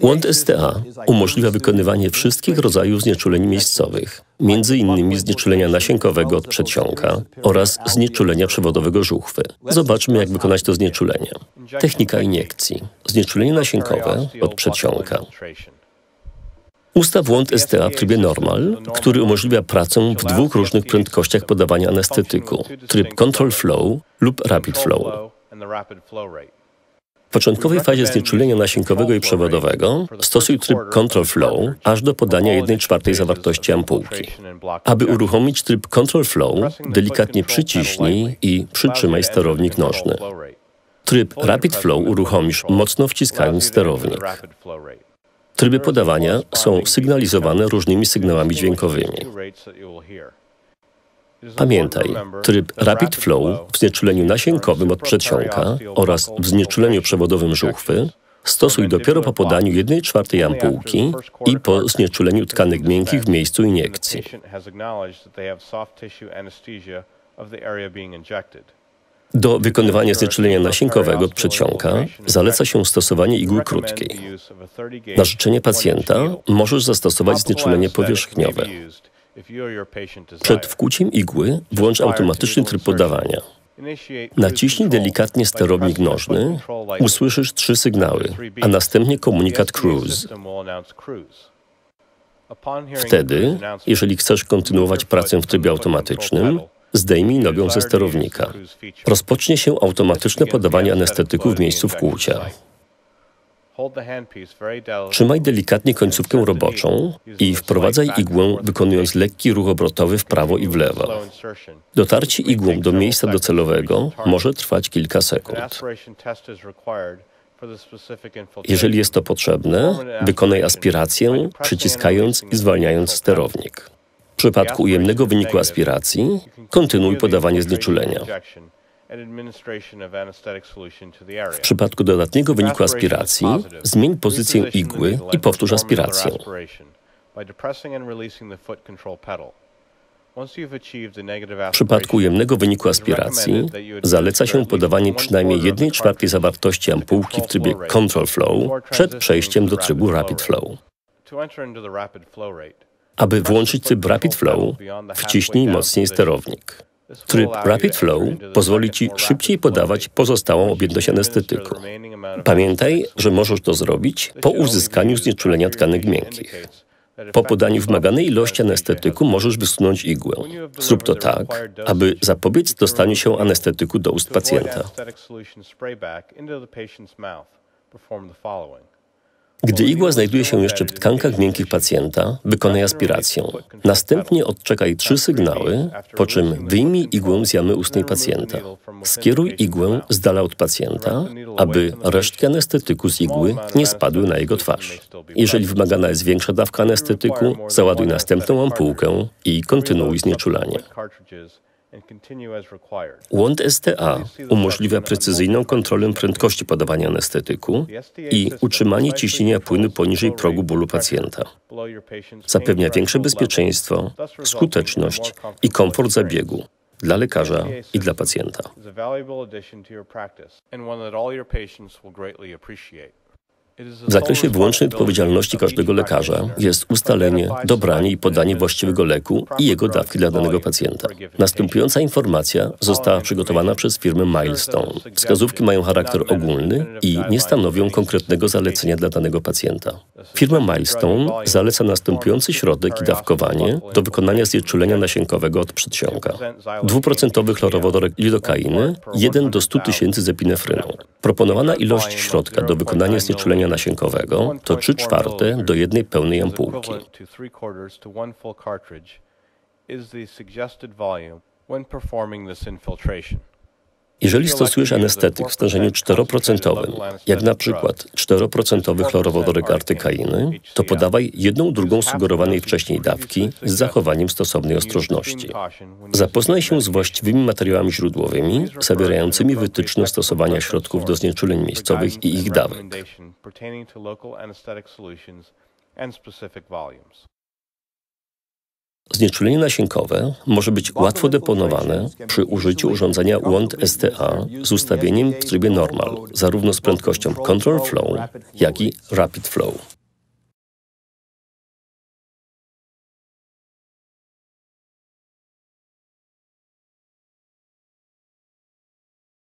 Łąd STA umożliwia wykonywanie wszystkich rodzajów znieczuleń miejscowych, między innymi znieczulenia nasiękowego od przedsionka oraz znieczulenia przewodowego żuchwy. Zobaczmy, jak wykonać to znieczulenie. Technika iniekcji. Znieczulenie nasienkowe od przedsionka. Ustaw łąd STA w trybie normal, który umożliwia pracę w dwóch różnych prędkościach podawania anestetyku. Tryb control flow lub rapid flow. W początkowej fazie znieczulenia nasienkowego i przewodowego stosuj tryb Control Flow aż do podania 1 czwartej zawartości ampułki. Aby uruchomić tryb Control Flow, delikatnie przyciśnij i przytrzymaj sterownik nożny. Tryb Rapid Flow uruchomisz mocno wciskając sterownik. Tryby podawania są sygnalizowane różnymi sygnałami dźwiękowymi. Pamiętaj, tryb Rapid Flow w znieczuleniu nasienkowym od przedsionka oraz w znieczuleniu przewodowym żuchwy stosuj dopiero po podaniu 1 czwartej ampułki i po znieczuleniu tkanek miękkich w miejscu iniekcji. Do wykonywania znieczulenia nasienkowego od przedsionka zaleca się stosowanie igły krótkiej. Na życzenie pacjenta możesz zastosować znieczulenie powierzchniowe. Przed wkłuciem igły włącz automatyczny tryb podawania. Naciśnij delikatnie sterownik nożny, usłyszysz trzy sygnały, a następnie komunikat cruise. Wtedy, jeżeli chcesz kontynuować pracę w trybie automatycznym, zdejmij nogę ze sterownika. Rozpocznie się automatyczne podawanie anestetyku w miejscu wkłucia. Trzymaj delikatnie końcówkę roboczą i wprowadzaj igłę, wykonując lekki ruch obrotowy w prawo i w lewo. Dotarcie igłą do miejsca docelowego. Może trwać kilka sekund. Jeżeli jest to potrzebne, wykonaj aspirację, przyciskając i zwalniając sterownik. W przypadku ujemnego wyniku aspiracji, kontynuuj podawanie znieczulenia. W przypadku dodatniego wyniku aspiracji zmień pozycję igły i powtórz aspirację. W przypadku ujemnego wyniku aspiracji zaleca się podawanie przynajmniej 1 czwartej zawartości ampułki w trybie Control Flow przed przejściem do trybu Rapid Flow. Aby włączyć tryb Rapid Flow, wciśnij mocniej sterownik. Tryb Rapid Flow pozwoli Ci szybciej podawać pozostałą objętość anestetyku. Pamiętaj, że możesz to zrobić po uzyskaniu znieczulenia tkanek miękkich. Po podaniu wymaganej ilości anestetyku możesz wysunąć igłę. Zrób to tak, aby zapobiec dostaniu się anestetyku do ust pacjenta. Gdy igła znajduje się jeszcze w tkankach miękkich pacjenta, wykonaj aspirację. Następnie odczekaj trzy sygnały, po czym wyjmij igłę z jamy ustnej pacjenta. Skieruj igłę z dala od pacjenta, aby resztki anestetyku z igły nie spadły na jego twarz. Jeżeli wymagana jest większa dawka anestetyku, załaduj następną ampułkę i kontynuuj znieczulanie. Łąd STA umożliwia precyzyjną kontrolę prędkości podawania anestetyku i utrzymanie ciśnienia płynu poniżej progu bólu pacjenta. Zapewnia większe bezpieczeństwo, skuteczność i komfort zabiegu dla lekarza i dla pacjenta. W zakresie wyłącznej odpowiedzialności każdego lekarza jest ustalenie, dobranie i podanie właściwego leku i jego dawki dla danego pacjenta. Następująca informacja została przygotowana przez firmę Milestone. Wskazówki mają charakter ogólny i nie stanowią konkretnego zalecenia dla danego pacjenta. Firma Milestone zaleca następujący środek i dawkowanie do wykonania znieczulenia nasienkowego od przedsionka. Dwuprocentowy chlorowodorek lidokainy 1 do 100 tysięcy z epinefryną. Proponowana ilość środka do wykonania znieczulenia nasienkowego to 3 czwarte do jednej pełnej ampułki. Jeżeli stosujesz anestetyk w stężeniu 4%, jak na przykład 4% chlorowodorek artykainy, to podawaj jedną drugą sugerowanej wcześniej dawki z zachowaniem stosownej ostrożności. Zapoznaj się z właściwymi materiałami źródłowymi zawierającymi wytyczne stosowania środków do znieczuleń miejscowych i ich dawek. Znieczulenie nasienkowe może być łatwo deponowane przy użyciu urządzenia WOND STA z ustawieniem w trybie normal, zarówno z prędkością control flow, jak i rapid flow.